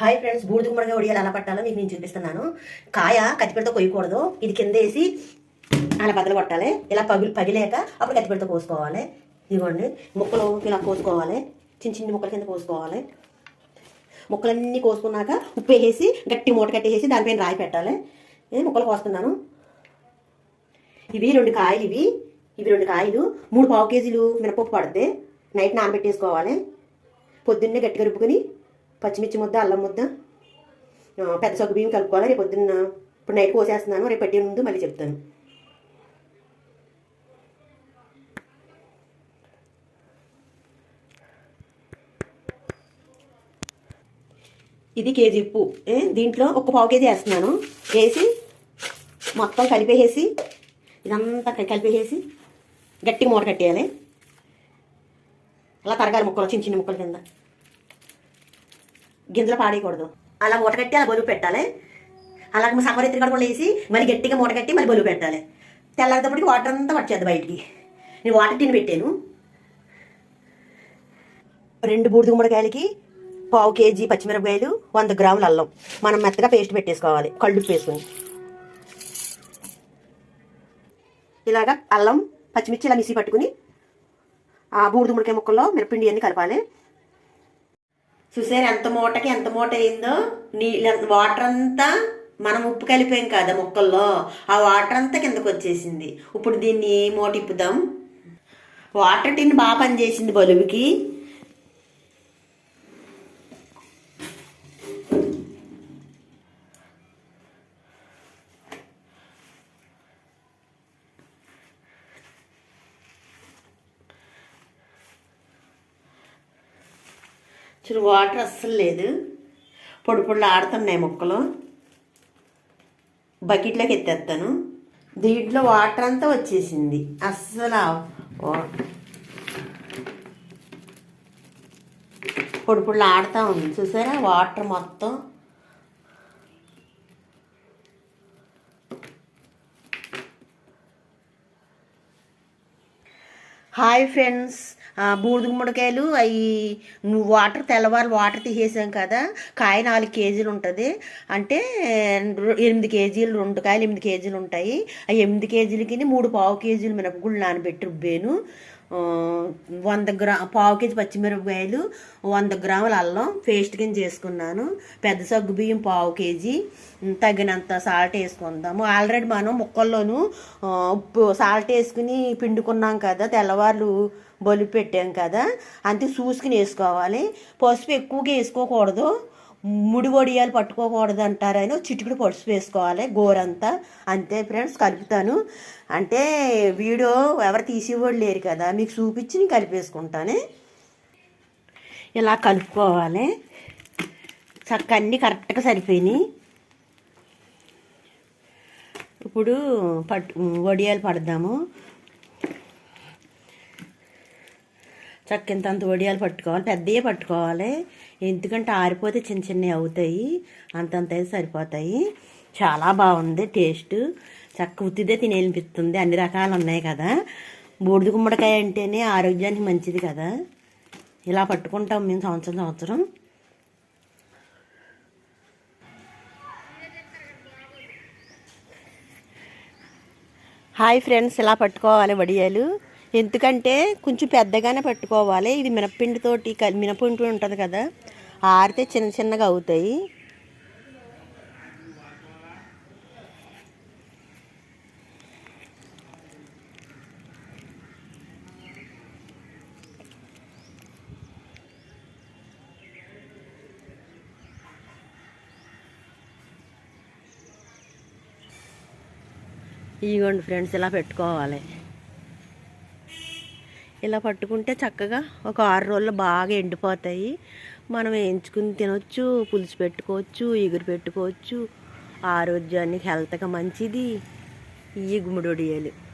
Hi friends బూడిద గుమ్మడిగా ఒడియాలు ఎలా పట్టాలో మీకు నేను చూపిస్తున్నాను. కాయ కత్తిపెడితో కొయ్యకూడదు. ఇది కింద వేసి అలా బద్దలు కొట్టాలి. ఇలా పగిలి పగిలేక అప్పుడు కత్తిపెడితో కోసుకోవాలి. ఇదిగోండి ముక్కలు ఇలా కోసుకోవాలి. చిన్న చిన్న ముక్కల కింద కోసుకోవాలి. ముక్కలన్నీ కోసుకున్నాక ఉప్పు వేసి గట్టి మూట కట్టేసి దానిపైన రాయి పెట్టాలి. ముక్కలు కోస్తున్నాను. ఇవి రెండు కాయలు ఇవి. ఇవి రెండు కాయలు. మూడు పావు కేజీలు మినపప్పు పడితే నైట్ నానబెట్టేసుకోవాలి. పొద్దున్నే గట్టిగా రుబ్బుకొని పచ్చిమిర్చి ముద్ద అల్లం ముద్ద పెద్ద సగ్గు బియ్యం కలుపుకోవాలి. రేపు పొద్దున్న ఇప్పుడు నైట్ కోసేస్తున్నాను. రేపు పెట్టే ముందు మళ్ళీ చెప్తాను. ఇది కేజీ ఉప్పు. ఏ, దీంట్లో ఒక పావు కేజీ వేస్తున్నాను. వేసి మొత్తం కలిపేసి ఇదంతా కలి- కలిపేసి గట్టిగా మూట కట్టేయాలి. అలా తరగాలి ముక్కలు చిన్న చిన్న ముక్కల కింద. గింజలు పాడేయకూడదు. అలా మూట కట్టి అలా బలువు పెట్టాలి. అలాగే సమరెత్తి కూడా వేసి మళ్ళీ గట్టిగా మూట కట్టి మళ్ళీ బలువు పెట్టాలి. తెల్లారితప్పటికి వాటర్ అంతా పట్టేది బయటికి. నేను వాటర్ టిన్ పెట్టాను. రెండు బూడిద గుమ్మడికాయలకి పావు కేజీ పచ్చిమిరపకాయలు వంద గ్రాముల అల్లం. మనం మెత్తగా పేస్ట్ పెట్టేసుకోవాలి. కళ్ళు వేసుకుని ఇలాగా అల్లం పచ్చిమిర్చి ఇలా మిసి పట్టుకుని ఆ బూడిద గుమ్మడికాయ ముక్కల్లో మిరపిండి అన్ని కలపాలి. చూసారు ఎంత మూటకి ఎంత మూట అయిందో? నీళ్ళు వాటర్ అంతా మనం ఉప్పు కలిపాం కదా ముక్కల్లో. ఆ వాటర్ అంతా కిందకు వచ్చేసింది. ఇప్పుడు దీన్ని మూట ఇప్పుదాం? వాటర్ టిన్ బాగా పనిచేసింది బలుబుకి చూడు వాటర్ అస్సలు లేదు. పొడి పొడిలు ఆడుతున్నాయి మొక్కలు. బకెట్లోకి ఎత్తేస్తాను. దీంట్లో వాటర్ అంతా వచ్చేసింది. అస్సలు పొడి పొడిలు ఆడుతూ ఉంది. చూసారా? వాటర్ మొత్తం. Hi friends. బూడిద గుమ్మడికాయలు అవి నువ్వు వాటర్ తెల్లవారు వాటర్ తీసేసాం కదా కాయ నాలుగు కేజీలు ఉంటుంది. అంటే ఎనిమిది కేజీలు రెండు కాయలు ఎనిమిది కేజీలు ఉంటాయి. ఆ ఎనిమిది కేజీలకి మూడు పావు కేజీలు మినపగుళ్ళు నానబెట్టి రుబ్బాను. వంద గ్రా పావు కేజీ పచ్చిమిరపకాయలు వంద గ్రాముల అల్లం పేస్ట్ కింద చేసుకున్నాను. పెద్ద సగ్గు బియ్యం పావు కేజీ. తగినంత సాల్ట్ వేసుకుందాము. ఆల్రెడీ మనం ముక్కల్లోనూ ఉప్పు సాల్ట్ వేసుకుని పిండుకున్నాం కదా తెల్లవార్లు బొలి పెట్టాం కదా అంతే చూసుకుని వేసుకోవాలి. పసుపు ఎక్కువగా వేసుకోకూడదు. ముడి వడియాలు పట్టుకోకూడదు అంటారని ఒక చిటికెడు వేసుకోవాలి గోరంతా. అంతే ఫ్రెండ్స్ కలుపుతాను. అంటే వీడియో ఎవరు తీసేవాళ్ళు లేరు కదా మీకు చూపించి నేను కలిపేసుకుంటాను. ఇలా కలుపుకోవాలి. చక్క అన్నీ కరెక్ట్గా సరిపోయినాయి. ఇప్పుడు పట్టు వడియాలు పడదాము. చక్కింత అంత వడియాలు పట్టుకోవాలి పెద్దవి పట్టుకోవాలి. ఎందుకంటే ఆరిపోతే చిన్న చిన్నవి అవుతాయి. అంతంత అయితే సరిపోతాయి. చాలా బాగుంది టేస్ట్. చక్క ఉత్తిదే తినేపిస్తుంది అన్ని రకాలు ఉన్నాయి కదా. బూడిద గుమ్మడికాయ అంటేనే ఆరోగ్యానికి మంచిది కదా. ఇలా పట్టుకుంటాం మేము సంవత్సరం సంవత్సరం. హాయ్ ఫ్రెండ్స్ ఇలా పట్టుకోవాలి వడియాలు. ఎందుకంటే కొంచెం పెద్దగానే పట్టుకోవాలి. ఇది మినప్పిండితోటి మినపిండి ఉంటుంది కదా ఆరితే చిన్న చిన్నగా అవుతాయి. ఇదిగోండి ఫ్రెండ్స్ ఇలా పెట్టుకోవాలి. ఇలా పట్టుకుంటే చక్కగా ఒక ఆరు రోజులు బాగా ఎండిపోతాయి. మనం వేయించుకుని తినొచ్చు పులుసు పెట్టుకోవచ్చు ఎగురు పెట్టుకోవచ్చు. ఆరోగ్యానికి హెల్త్గా మంచిది. ఈ గుమ్మడి వడియాలు